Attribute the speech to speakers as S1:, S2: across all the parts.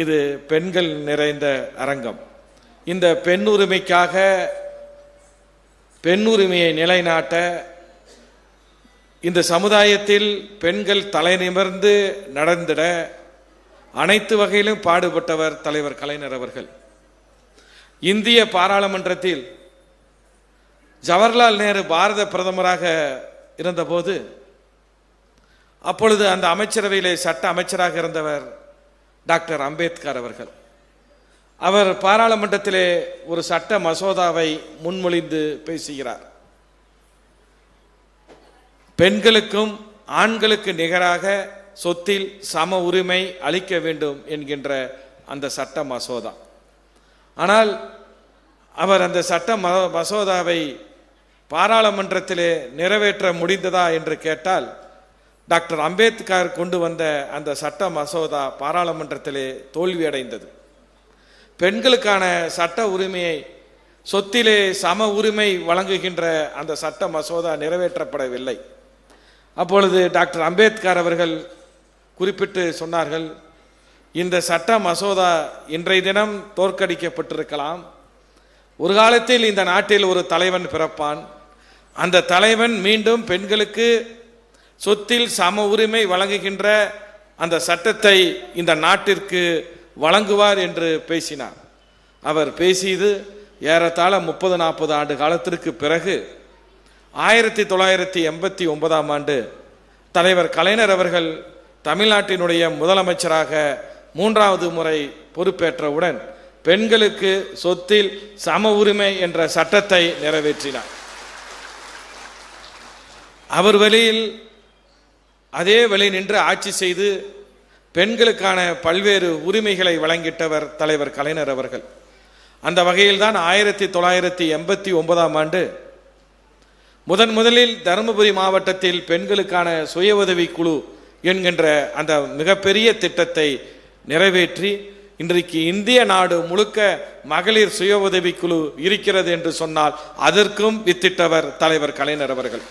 S1: இது பெண்கள் நிறைந்த அரங்கம். இந்த பெண் உரிமைக்காக பெண் உரிமையை நிலைநாட்ட இந்த சமுதாயத்தில் பெண்கள் தலை நிமிர்ந்து நடந்திட அனைத்து வகையிலும் பாடுபட்டவர் தலைவர் கலைஞர் அவர்கள். இந்திய பாராளுமன்றத்தில் ஜவஹர்லால் நேரு பாரத பிரதமராக இருந்தபோது அப்பொழுது அந்த அமைச்சரவையிலே சட்ட அமைச்சராக இருந்தவர் டாக்டர் அம்பேத்கர் அவர்கள். அவர் பாராளுமன்றத்திலே ஒரு சட்ட மசோதாவை முன்மொழிந்து பேசுகிறார். பெண்களுக்கும் ஆண்களுக்கு நிகராக சொத்தில் சம உரிமை அளிக்க வேண்டும் என்கின்ற அந்த சட்ட மசோதா. ஆனால் அவர் அந்த சட்ட மசோதாவை பாராளுமன்றத்திலே நிறைவேற்ற முடிந்ததா என்று கேட்டால் டாக்டர் அம்பேத்கர் கொண்டு வந்த அந்த சட்ட மசோதா பாராளுமன்றத்திலே தோல்வியடைந்தது. பெண்களுக்கான சட்ட உரிமையை சொத்திலே சம உரிமை வழங்குகின்ற அந்த சட்ட மசோதா நிறைவேற்றப்படவில்லை. அப்பொழுது டாக்டர் அம்பேத்கர் அவர்கள் குறிப்பிட்டு சொன்னார்கள் இந்த சட்ட மசோதா இன்றைய தினம் தோற்கடிக்கப்பட்டிருக்கலாம். ஒரு காலத்தில் இந்த நாட்டில் ஒரு தலைவன் பிறப்பான். அந்த தலைவன் மீண்டும் பெண்களுக்கு சொத்தில் சம உரிமை வழங்குகின்ற அந்த சட்டத்தை இந்த நாட்டிற்கு வழங்குவார் என்று பேசினார். அவர் பேசியது ஏறத்தாழ முப்பது நாற்பது ஆண்டு காலத்திற்கு பிறகு ஆயிரத்தி தொள்ளாயிரத்தி எண்பத்தி ஒன்பதாம் ஆண்டு தலைவர் கலைஞர் அவர்கள் தமிழ்நாட்டினுடைய முதலமைச்சராக மூன்றாவது முறை பொறுப்பேற்றவுடன் பெண்களுக்கு சொத்தில் சம உரிமை என்ற சட்டத்தை நிறைவேற்றினார். அவர் வழியில் அதே வழி நின்று ஆட்சி செய்து பெண்களுக்கான பல்வேறு உரிமைகளை வழங்கிட்டவர் தலைவர் கலைஞர் அவர்கள். அந்த வகையில் தான் ஆயிரத்தி தொள்ளாயிரத்தி எண்பத்தி ஒன்பதாம் ஆண்டு முதன் முதலில் தருமபுரி மாவட்டத்தில் பெண்களுக்கான சுய உதவி குழு என்கின்ற அந்த மிகப்பெரிய திட்டத்தை நிறைவேற்றி இன்றைக்கு இந்திய நாடு முழுக்க மகளிர் சுய உதவி குழு இருக்கிறது என்று சொன்னால் அதற்கும் வித்திட்டவர் தலைவர் கலைஞர் அவர்கள்.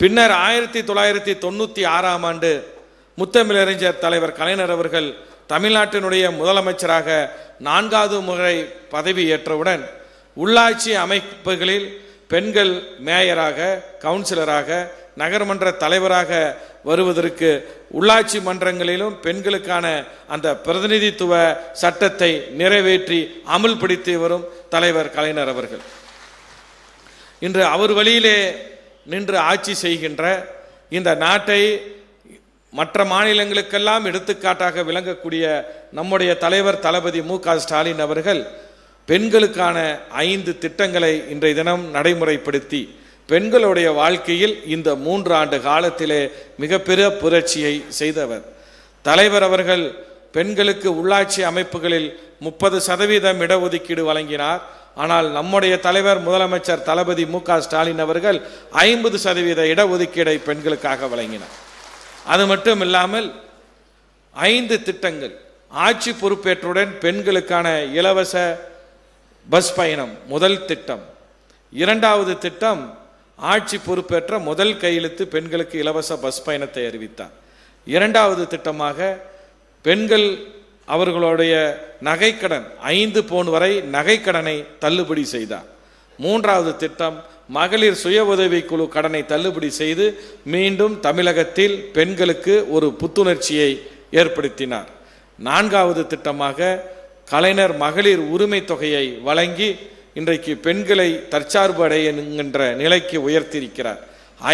S1: பின்னர் ஆயிரத்தி தொள்ளாயிரத்தி தொண்ணூற்றி ஆறாம் ஆண்டு முத்தமிழறிஞர் தலைவர் கலைஞர் அவர்கள் தமிழ்நாட்டினுடைய முதலமைச்சராக நான்காவது முறை பதவி ஏற்றவுடன் உள்ளாட்சி அமைப்புகளில் பெண்கள் மேயராக கவுன்சிலராக நகர்மன்ற தலைவராக வருவதற்கு உள்ளாட்சி மன்றங்களிலும் பெண்களுக்கான அந்த பிரதிநிதித்துவ சட்டத்தை நிறைவேற்றி அமுல்படுத்தி வரும் தலைவர் கலைஞர் அவர்கள். இன்று அவர் வழியிலே நின்று ஆட்சி செய்கின்ற இந்த நாட்டை மற்ற மாநிலங்களுக்கெல்லாம் எடுத்துக்காட்டாக விளங்கக்கூடிய நம்முடைய தலைவர் தளபதி மு க ஸ்டாலின் அவர்கள் பெண்களுக்கான ஐந்து திட்டங்களை இன்றைய தினம் நடைமுறைப்படுத்தி பெண்களுடைய வாழ்க்கையில் இந்த மூன்று ஆண்டு காலத்திலே மிகப்பெரிய புரட்சியை செய்தவர். தலைவர் அவர்கள் பெண்களுக்கு உள்ளாட்சி அமைப்புகளில் முப்பது சதவீதம் இடஒதுக்கீடு வழங்கினார். ஆனால் நம்முடைய தலைவர் முதலமைச்சர் தளபதி மு ஸ்டாலின் அவர்கள் ஐம்பது சதவீத இடஒதுக்கீடை பெண்களுக்காக வழங்கினார். அது மட்டும் இல்லாமல் ஐந்து திட்டங்கள் ஆட்சி பொறுப்பேற்றுடன் பெண்களுக்கான இலவச பஸ் பயணம் முதல் திட்டம். இரண்டாவது திட்டம் ஆட்சி பொறுப்பேற்ற முதல் கையெழுத்து பெண்களுக்கு இலவச பஸ் பயணத்தை அறிவித்தார். இரண்டாவது திட்டமாக பெண்கள் அவர்களுடைய நகைக்கடன் ஐந்து பவுன் வரை நகைக்கடனை தள்ளுபடி செய்தார். மூன்றாவது திட்டம் மகளிர் சுய உதவி குழு கடனை தள்ளுபடி செய்து மீண்டும் தமிழகத்தில் பெண்களுக்கு ஒரு புத்துணர்ச்சியை ஏற்படுத்தினார். நான்காவது திட்டமாக கலைஞர் மகளிர் உரிமை தொகையை வழங்கி இன்றைக்கு பெண்களை தற்சார்பு அடைய நிலைக்கு உயர்த்தியிருக்கிறார்.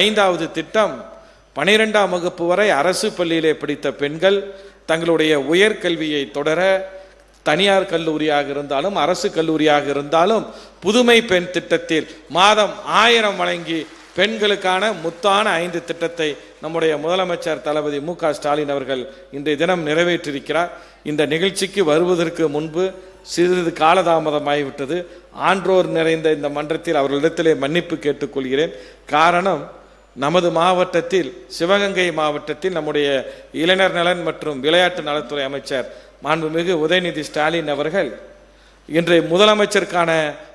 S1: ஐந்தாவது திட்டம் பனிரெண்டாம் வகுப்பு வரை அரசு பள்ளியிலே படித்த பெண்கள் தங்களுடைய உயர்கல்வியை தொடர தனியார் கல்லூரியாக இருந்தாலும் அரசு கல்லூரியாக இருந்தாலும் புதுமை பெண் திட்டத்தில் மாதம் ஆயிரம் வழங்கி பெண்களுக்கான முத்தான ஐந்து திட்டத்தை நம்முடைய முதலமைச்சர் தளபதி மு ஸ்டாலின் அவர்கள் இன்றைய தினம் நிறைவேற்றியிருக்கிறார். இந்த நிகழ்ச்சிக்கு வருவதற்கு முன்பு சிறிது காலதாமதமாகிவிட்டது ஆன்றோர் நிறைந்த இந்த மன்றத்தில் அவர்களிடத்திலே மன்னிப்பு கேட்டுக்கொள்கிறேன். காரணம் நமது மாவட்டத்தில் சிவகங்கை மாவட்டத்தில் நம்முடைய இளைஞர் நலன் மற்றும் விளையாட்டு நலத்துறை அமைச்சர் மாண்புமிகு உதயநிதி ஸ்டாலின் அவர்கள் இன்றைய முதலமைச்சருக்கான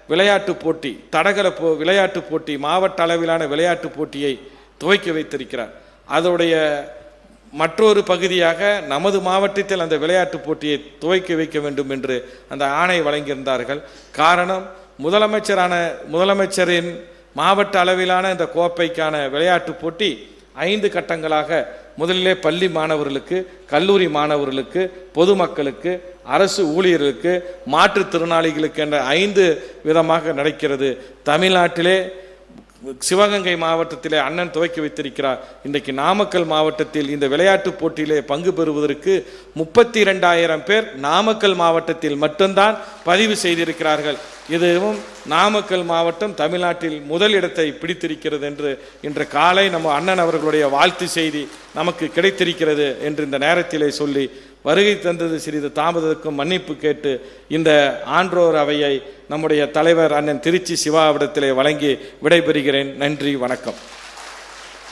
S1: விளையாட்டு போட்டி தடகள போ விளையாட்டு போட்டி மாவட்ட அளவிலான விளையாட்டு போட்டியை துவக்கி வைத்திருக்கிறார். அதோடைய மற்றொரு பகுதியாக நமது மாவட்டத்தில் அந்த விளையாட்டுப் போட்டியை துவக்கி வைக்க வேண்டும் என்று அந்த ஆணை வழங்கியிருந்தார்கள். காரணம் முதலமைச்சரான முதலமைச்சரின் மாவட்ட அளவிலான இந்த கோப்பைக்கான விளையாட்டுப் போட்டி ஐந்து கட்டங்களாக முதலிலே பள்ளி மாணவர்களுக்கு கல்லூரி மாணவர்களுக்கு பொதுமக்களுக்கு அரசு ஊழியர்களுக்கு மாற்றுத்திறனாளிகளுக்கு என்ற ஐந்து விதமாக நடக்கிறது. தமிழ்நாட்டிலே சிவகங்கை மாவட்டத்திலே அண்ணன் துவக்கி வைத்திருக்கிறார். இன்றைக்கு நாமக்கல் மாவட்டத்தில் இந்த விளையாட்டுப் போட்டியிலே பங்கு பெறுவதற்கு முப்பத்தி இரண்டாயிரம் பேர் நாமக்கல் மாவட்டத்தில் மட்டும்தான் பதிவு செய்திருக்கிறார்கள். இதுவும் நாமக்கல் மாவட்டம் தமிழ்நாட்டில் முதல் இடத்தை பிடித்திருக்கிறது என்று இன்று காலை நம்ம அண்ணன் அவர்களுடைய வாழ்த்து செய்தி நமக்கு கிடைத்திருக்கிறது என்று இந்த நேரத்திலே சொல்லி வருகை தந்தது சிறிது தாமதத்துக்கும் மன்னிப்பு கேட்டு இந்த ஆன்றோர் அவையை நம்முடைய தலைவர் அண்ணன் திருச்சி சிவாவிடத்திலே வழங்கி விடைபெறுகிறேன். நன்றி வணக்கம்.